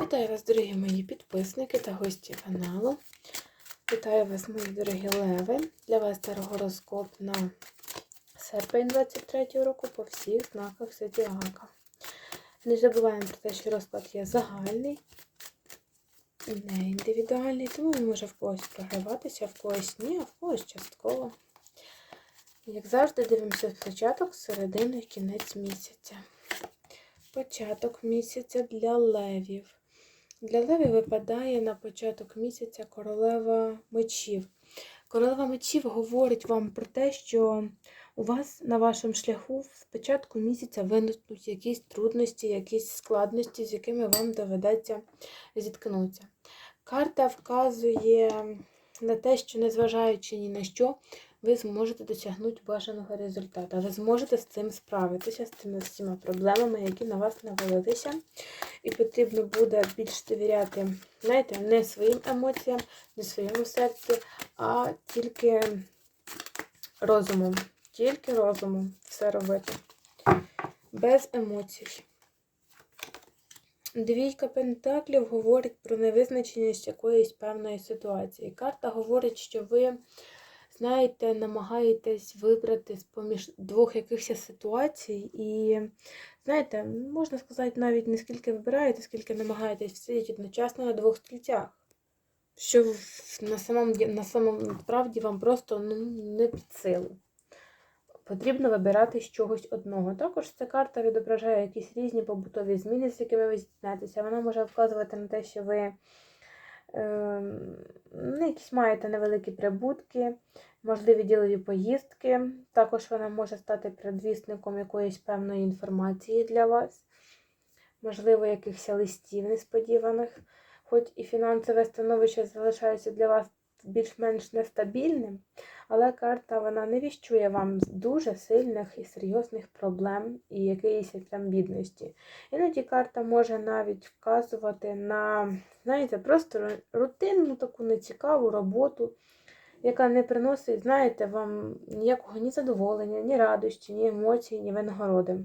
Вітаю вас, дорогі мої підписники та гості каналу. Вітаю вас, мої дорогі леви. Для вас тарогороскоп на серпень 23 року по всіх знаках Зодіака. Не забуваємо про те, що розклад є загальний, не індивідуальний, тому він може в когось програватися, в когось ні, а в когось частково. Як завжди, дивимося початок, середину і кінець місяця. Початок місяця для левів. Для левів випадає на початок місяця королева мечів. Королева мечів говорить вам про те, що у вас на вашому шляху з початку місяця виникнуть якісь трудності, якісь складності, з якими вам доведеться зіткнутися. Карта вказує на те, що незважаючи ні на що, ви зможете досягнути бажаного результату. Ви зможете з цим справитися, з цими всіма проблемами, які на вас навалилися. І потрібно буде більш довіряти, знаєте, не своїм емоціям, не своєму серцю, а тільки розумом. Тільки розумом все робити. Без емоцій. Двійка пентаклів говорить про невизначеність якоїсь певної ситуації. Карта говорить, що ви, знаєте, намагаєтесь вибрати з-поміж двох якихось ситуацій. І, знаєте, можна сказати, навіть не скільки вибираєте, скільки намагаєтесь сидіти одночасно на двох стільцях. Що на самому, на самому справді вам просто ну, не під силу. Потрібно вибирати з чогось одного. Також ця карта відображає якісь різні побутові зміни, з якими ви зіткнетеся. Вона може вказувати на те, що ви ну, якісь маєте невеликі прибутки, можливі ділові поїздки. Також вона може стати предвісником якоїсь певної інформації для вас, можливо, якихось листів несподіваних. Хоч і фінансове становище залишається для вас більш-менш нестабільним, але карта вона не віщує вам дуже сильних і серйозних проблем і якоїсь там бідності. Іноді карта може навіть вказувати на, знаєте, просто рутинну таку нецікаву роботу, яка не приносить, знаєте, вам ніякого ні задоволення, ні радості, ні емоцій, ні винагороди.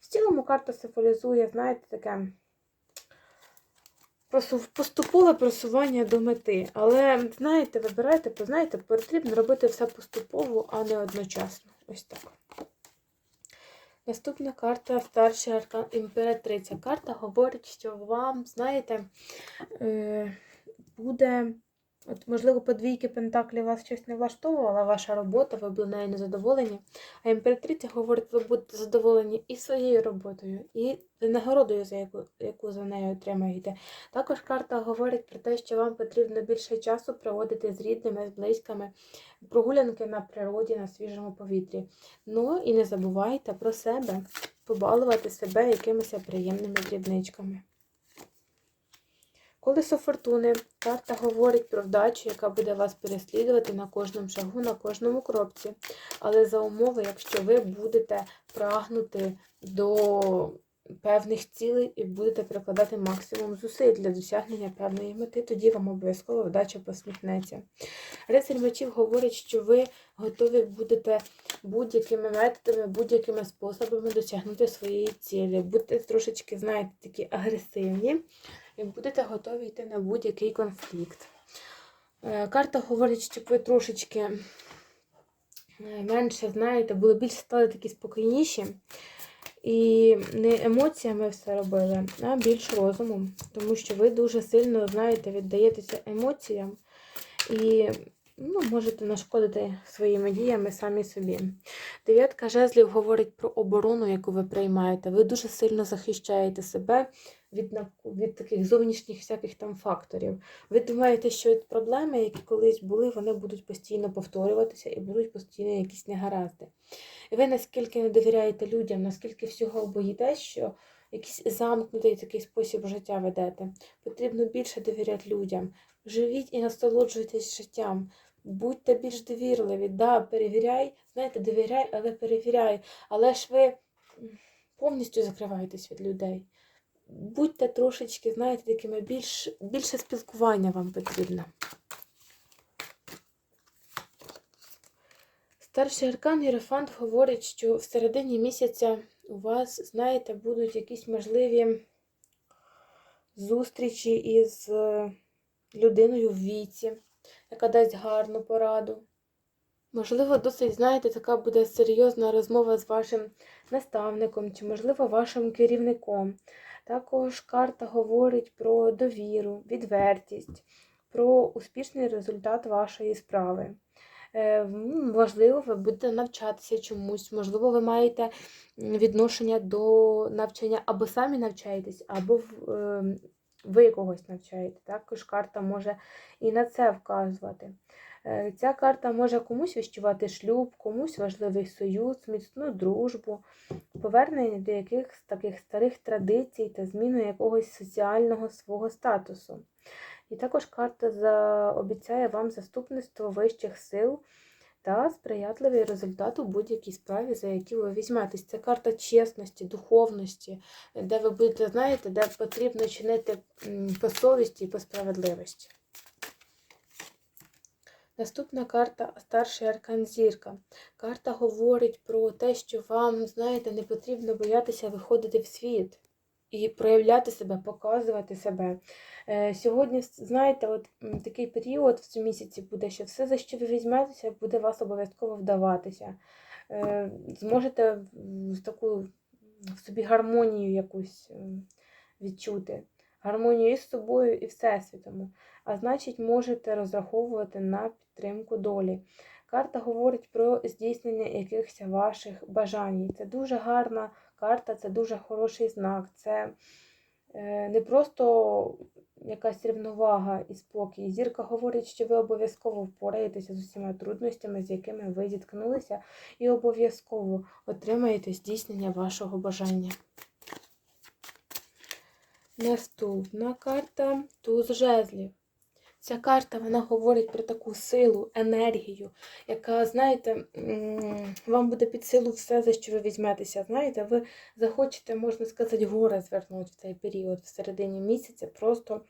В цілому карта символізує, знаєте, таке поступове просування до мети. Але, знаєте, вибирайте, бо знаєте, потрібно робити все поступово, а не одночасно. Ось так. Наступна карта старший аркан імператриця. Карта говорить, що вам, знаєте, е, буде. От, можливо, по двійки Пентаклі вас щось не влаштовувала, ваша робота, ви були нею незадоволені. А імператриця говорить, ви будете задоволені і своєю роботою, і винагородою, за яку, яку за нею отримаєте. Також карта говорить про те, що вам потрібно більше часу проводити з рідними, з близькими, прогулянки на природі, на свіжому повітрі. Ну і не забувайте про себе, побалувати себе якимись приємними дрібничками. Колесо фортуни. Карта говорить про вдачу, яка буде вас переслідувати на кожному шагу, на кожному кропці. Але за умови, якщо ви будете прагнути до певних цілей і будете прикладати максимум зусиль для досягнення певної мети, тоді вам обов'язково вдача посміхнеться. Рицарь мечів говорить, що ви готові будете будь-якими методами, будь-якими способами досягнути своєї цілі. Будьте трошечки, знаєте, такі агресивні і будете готові йти на будь-який конфлікт. Е, Карта говорить, щоб ви трошечки е, менше, знаєте, були більш стали такі спокійніші. І не емоціями все робили, а більш розумом. Тому що ви дуже сильно, знаєте, віддаєтеся емоціям і ну, можете нашкодити своїми діями самі собі. Дев'ятка жезлів говорить про оборону, яку ви приймаєте. Ви дуже сильно захищаєте себе від, від таких зовнішніх всяких там факторів. Ви думаєте, що проблеми, які колись були, вони будуть постійно повторюватися і будуть постійно якісь негаразди. І ви наскільки не довіряєте людям, наскільки всього боїтесь, що якийсь замкнутий такий спосіб життя ведете. Потрібно більше довіряти людям. Живіть і насолоджуйтесь життям. Будьте більш довірливі. Да, перевіряй, знаєте, довіряй, але перевіряй. Але ж ви повністю закриваєтесь від людей. Будьте трошечки, знаєте, такими більш, більше спілкування вам потрібно. Старший аркан Єрофант говорить, що в середині місяця у вас, знаєте, будуть якісь можливі зустрічі із е, людиною в віці, яка дасть гарну пораду. Можливо, досить, знаєте, така буде серйозна розмова з вашим наставником чи, можливо, вашим керівником. Також карта говорить про довіру, відвертість, про успішний результат вашої справи. Е, Можливо, ви будете навчатися чомусь, можливо, ви маєте відношення до навчання або самі навчаєтесь, або е, ви когось навчаєте. Також карта може і на це вказувати. Е, Ця карта може комусь віщувати шлюб, комусь важливий союз, міцну дружбу, повернення до якихось таких старих традицій та зміну якогось соціального свого статусу. І також карта обіцяє вам заступництво вищих сил та сприятливий результат у будь-якій справі, за які ви візьметесь. Це карта чесності, духовності, де ви будете, знаєте, де потрібно чинити по совісті і по справедливості. Наступна карта старший аркан зірка. Карта говорить про те, що вам, знаєте, не потрібно боятися виходити в світ і проявляти себе, показувати себе. Е, Сьогодні, знаєте, от такий період в цьому місяці буде, що все, за що ви візьметеся, буде вас обов'язково вдаватися. Е, Зможете таку в собі гармонію якусь відчути. Гармонію із собою і всесвітом. А значить, можете розраховувати на підтримку долі. Карта говорить про здійснення якихось ваших бажань. Це дуже гарна карта, це дуже хороший знак. Це е, не просто якась рівновага і спокій. Зірка говорить, що ви обов'язково впораєтеся з усіма трудностями, з якими ви зіткнулися, і обов'язково отримаєте здійснення вашого бажання. Наступна карта туз жезлів. Ця карта вона говорить про таку силу, енергію, яка, знаєте, вам буде під силу все, за що ви візьметеся. Знаєте, ви захочете, можна сказати, гори звернути в цей період, в середині місяця. Просто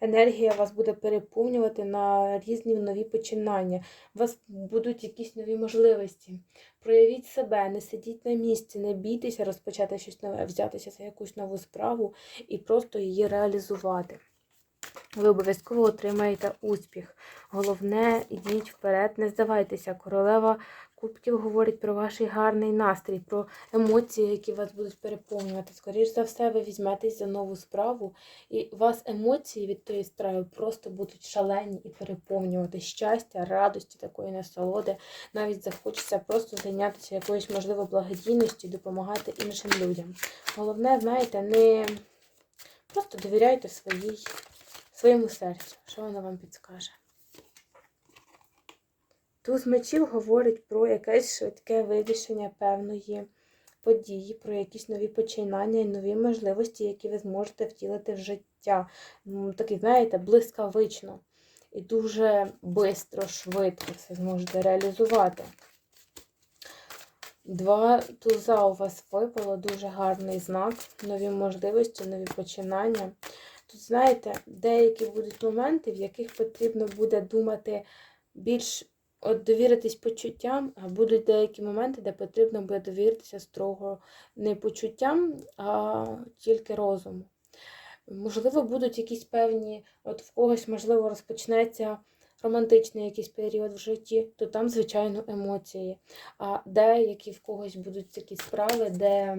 енергія вас буде переповнювати на різні нові починання. У вас будуть якісь нові можливості. Проявіть себе, не сидіть на місці, не бійтеся розпочати щось нове, взятися за якусь нову справу і просто її реалізувати. Ви обов'язково отримаєте успіх. Головне, ідіть вперед, не здавайтеся. Королева Кубків говорить про ваш гарний настрій, про емоції, які вас будуть переповнювати. Скоріше за все, ви візьметесь за нову справу, і у вас емоції від тої справи просто будуть шалені і переповнювати щастя, радості, такої насолоди. Навіть захочеться просто зайнятися якоюсь, можливо, благодійністю, допомагати іншим людям. Головне, знаєте, не просто довіряйте своїй своєму серцю, що воно вам підскаже. Туз мечів говорить про якесь швидке вирішення певної події, про якісь нові починання і нові можливості, які ви зможете втілити в життя. Такий, знаєте, блискавично і дуже швидко, швидко все зможете реалізувати. Два туза у вас випало, дуже гарний знак, нові можливості, нові починання. Тут, знаєте, деякі будуть моменти, в яких потрібно буде думати більш от довіритись почуттям, а будуть деякі моменти, де потрібно буде довіритися строго не почуттям, а тільки розуму. Можливо, будуть якісь певні, от в когось, можливо, розпочнеться романтичний якийсь період в житті, то там, звичайно, емоції. А деякі в когось будуть такі справи, де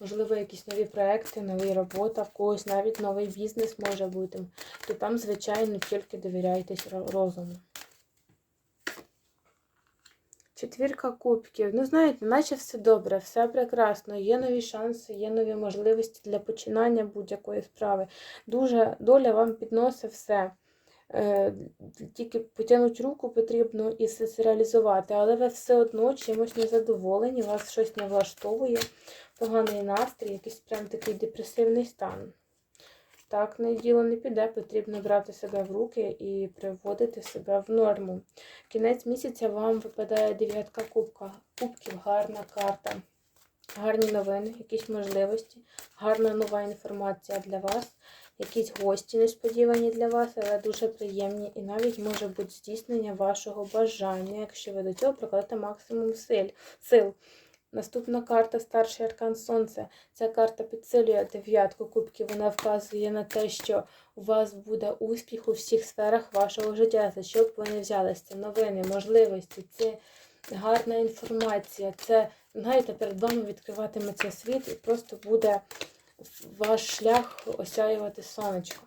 можливо, якісь нові проекти, нова робота, в когось навіть новий бізнес може бути, то там, звичайно, тільки довіряйтесь розуму. Четвірка кубків. Ну, знаєте, наче все добре, все прекрасно. Є нові шанси, є нові можливості для починання будь-якої справи. Дуже доля вам підносить все. Е, Тільки потягнути руку потрібно і все реалізувати, але ви все одно чимось незадоволені, вас щось не влаштовує, поганий настрій, якийсь прям такий депресивний стан. Так, діло не піде, потрібно брати себе в руки і приводити себе в норму. Кінець місяця вам випадає дев'ятка кубка. Кубків, гарна карта, гарні новини, якісь можливості, гарна нова інформація для вас, якісь гості несподівані для вас, але дуже приємні. І навіть може бути здійснення вашого бажання, якщо ви до цього прикладете максимум сил. Наступна карта Старший Аркан Сонце. Ця карта підсилює дев'ятку кубків. Вона вказує на те, що у вас буде успіх у всіх сферах вашого життя. За що б ви не взялися? Новини, можливості, це гарна інформація. Це, знаєте, перед вами відкриватиметься світ і просто буде ваш шлях осяювати сонечко.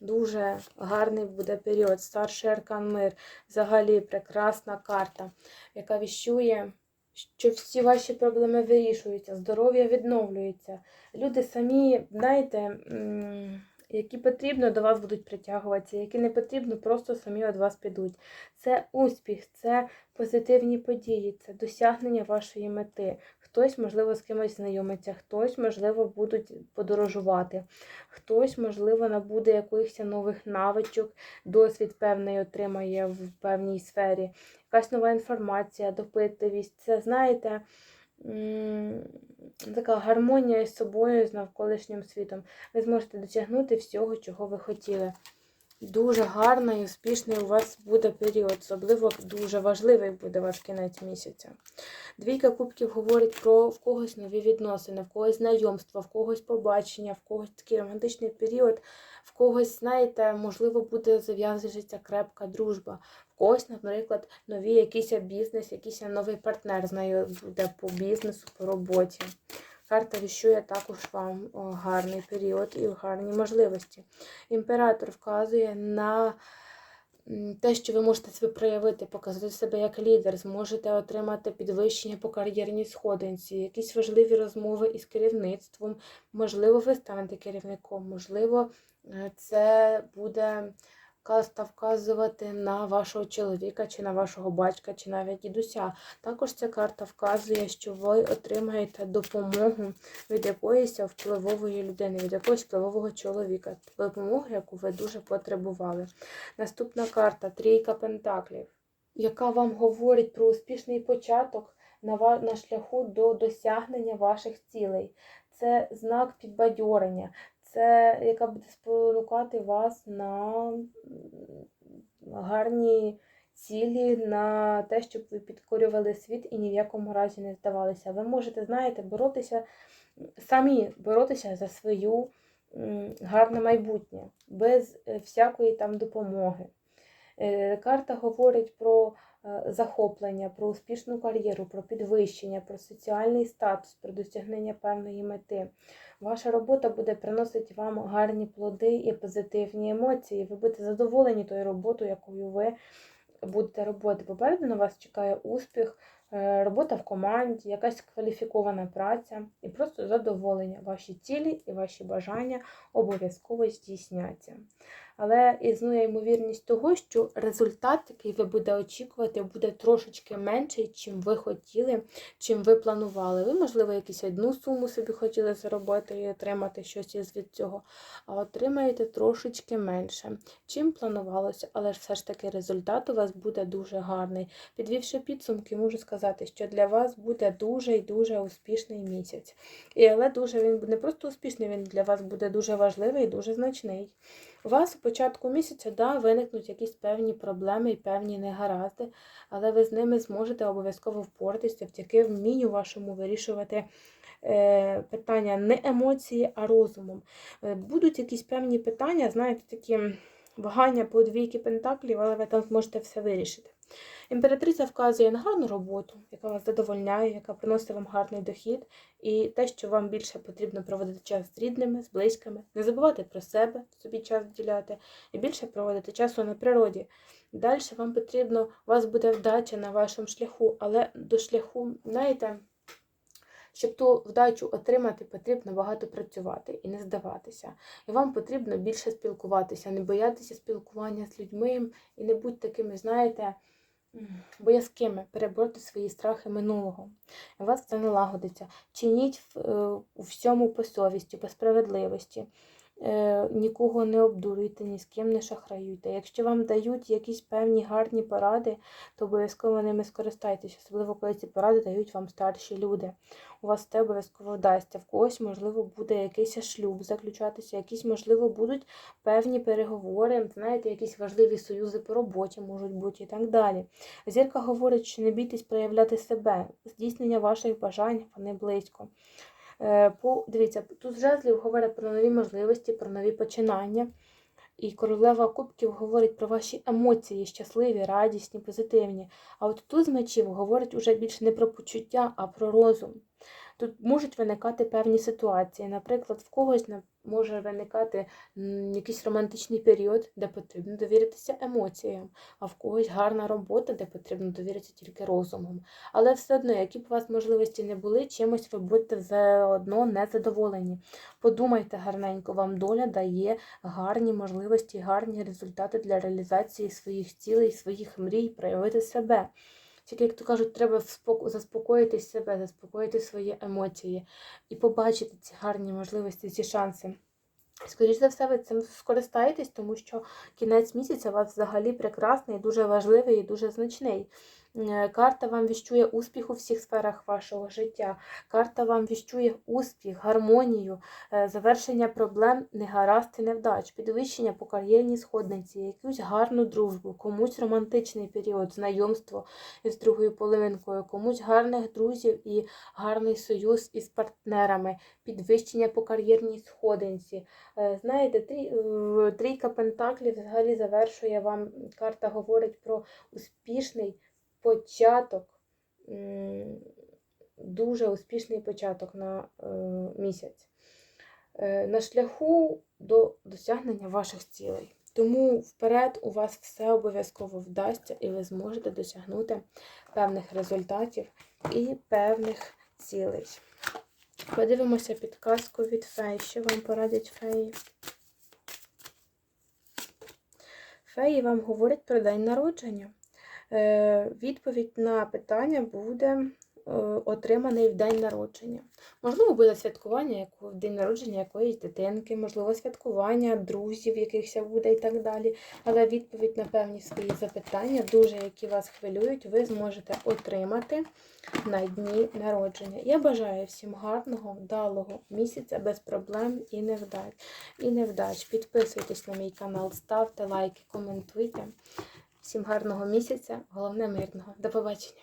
Дуже гарний буде період. Старший аркан мир. Взагалі прекрасна карта, яка віщує, що всі ваші проблеми вирішуються, здоров'я відновлюється. Люди самі, знаєте, які потрібно, до вас будуть притягуватися, які не потрібно, просто самі від вас підуть. Це успіх, це позитивні події, це досягнення вашої мети. Хтось, можливо, з кимось знайомиться, хтось, можливо, будуть подорожувати, хтось, можливо, набуде якихось нових навичок, досвід певний отримає в певній сфері, якась нова інформація, допитливість. Це, знаєте, така гармонія з собою, з навколишнім світом. Ви зможете досягнути всього, чого ви хотіли. Дуже гарний і успішний у вас буде період, особливо дуже важливий буде ваш кінець місяця. Двійка кубків говорить про в когось нові відносини, в когось знайомства, в когось побачення, в когось такий романтичний період, в когось, знаєте, можливо, буде зав'язується крепка дружба, в когось, наприклад, нові якийсь бізнес, якийсь новий партнер з нею буде по бізнесу, по роботі. Карта віщує також вам гарний період і гарні можливості. Імператор вказує на те, що ви можете себе проявити, показати себе як лідер, зможете отримати підвищення по кар'єрній сходинці, якісь важливі розмови із керівництвом. Можливо, ви станете керівником, можливо, е, це буде карта вказувати на вашого чоловіка, чи на вашого батька, чи навіть дідуся. Також ця карта вказує, що ви отримаєте допомогу від якоїсь впливової людини, від якогось впливового чоловіка, допомогу, яку ви дуже потребували. Наступна карта трійка пентаклів, яка вам говорить про успішний початок на шляху до досягнення ваших цілей. Це знак підбадьорення, це яка буде спонукати вас на гарні цілі, на те, щоб ви підкорювали світ і ні в якому разі не здавалися. Ви можете, знаєте, боротися самі боротися за свою гарне майбутнє, без е, всякої там допомоги. Е, Карта говорить про е, захоплення, про успішну кар'єру, про підвищення, про соціальний статус, про досягнення певної мети. Ваша робота буде приносити вам гарні плоди і позитивні емоції. Ви будете задоволені тою роботою, якою ви будете робити. Попереду на вас чекає успіх, е, робота в команді, якась кваліфікована праця і просто задоволення. Ваші цілі і ваші бажання обов'язково здійсняться. Але існує ймовірність того, що результат, який ви будете очікувати, буде трошечки менший, чим ви хотіли, чим ви планували. Ви, можливо, якусь одну суму собі хотіли заробити і отримати щось із від цього, а отримаєте трошечки менше, чим планувалося, але ж все ж таки результат у вас буде дуже гарний. Підвівши підсумки, можу сказати, що для вас буде дуже і дуже успішний місяць. І але дуже він не просто успішний, він для вас буде дуже важливий і дуже значний. У вас у початку місяця да, виникнуть якісь певні проблеми і певні негаразди, але ви з ними зможете обов'язково впоратися завдяки вмінню вашому вирішувати е, питання не емоції, а розумом. Е, будуть якісь певні питання, знаєте, такі вагання по двійки пентаклів, але ви там зможете все вирішити. Імператриця вказує на гарну роботу, яка вас задовольняє, яка приносить вам гарний дохід, і те, що вам більше потрібно проводити час з рідними, з близькими, не забувати про себе, собі час вділяти, і більше проводити часу на природі. Далі вам потрібно, у вас буде вдача на вашому шляху, але до шляху, знаєте, щоб ту вдачу отримати, потрібно багато працювати і не здаватися. І вам потрібно більше спілкуватися, не боятися спілкування з людьми і не будь такими, знаєте, боязкими, перебороти свої страхи минулого. Вас це налагодиться. Чиніть в- е, всьому по совісті, по справедливості. Е, нікого не обдурюйте, ні з ким не шахраюйте. Якщо вам дають якісь певні гарні поради, то обов'язково ними скористайтеся, особливо коли ці поради дають вам старші люди. У вас те обов'язково вдасться. В когось, можливо, буде якийсь шлюб заключатися, якісь, можливо, будуть певні переговори, знаєте, якісь важливі союзи по роботі можуть бути і так далі. Зірка говорить, що не бійтесь проявляти себе, здійснення ваших бажань, вони близько. Е, По, дивіться, тут жезлів говорять про нові можливості, про нові починання. І королева кубків говорить про ваші емоції, щасливі, радісні, позитивні. А от тут з мечів говорить уже більше не про почуття, а про розум. Тут можуть виникати певні ситуації. Наприклад, в когось може виникати якийсь романтичний період, де потрібно довіритися емоціям, а в когось гарна робота, де потрібно довіритися тільки розумом. Але все одно, які б у вас можливості не були, чимось ви будете все одно незадоволені. Подумайте гарненько, вам доля дає гарні можливості, гарні результати для реалізації своїх цілей, своїх мрій, проявити себе. Тільки, як то кажуть, треба заспокоїти себе, заспокоїти свої емоції і побачити ці гарні можливості, ці шанси. Скоріше за все, ви цим скористаєтесь, тому що кінець місяця у вас взагалі прекрасний, дуже важливий і дуже значний. Е, Карта вам віщує успіх у всіх сферах вашого життя. Карта вам віщує успіх, гармонію, е, завершення проблем, негаразд і невдач, підвищення по кар'єрній сходниці, якусь гарну дружбу, комусь романтичний період, знайомство із другою половинкою, комусь гарних друзів і гарний союз із партнерами, підвищення по кар'єрній сходинці. Е, Знаєте, трійка пентаклів взагалі завершує вам, карта говорить про успішний початок, дуже успішний початок на е, місяць. Е, На шляху до досягнення ваших цілей. Тому вперед у вас все обов'язково вдасться, і ви зможете досягнути певних результатів і певних цілей. Подивимося підказку від фей, що вам порадять феї. Феї вам говорять про день народження. Е, Відповідь на питання буде е, отриманий в день народження. Можливо, буде святкування в день народження якоїсь дитинки, можливо, святкування друзів, якихось буде і так далі. Але відповідь на певні свої запитання, дуже які вас хвилюють, ви зможете отримати на дні народження. Я бажаю всім гарного, вдалого місяця без проблем і невдач. І невдач. Підписуйтесь на мій канал, ставте лайки, коментуйте. Всім гарного місяця, головне мирного. До побачення!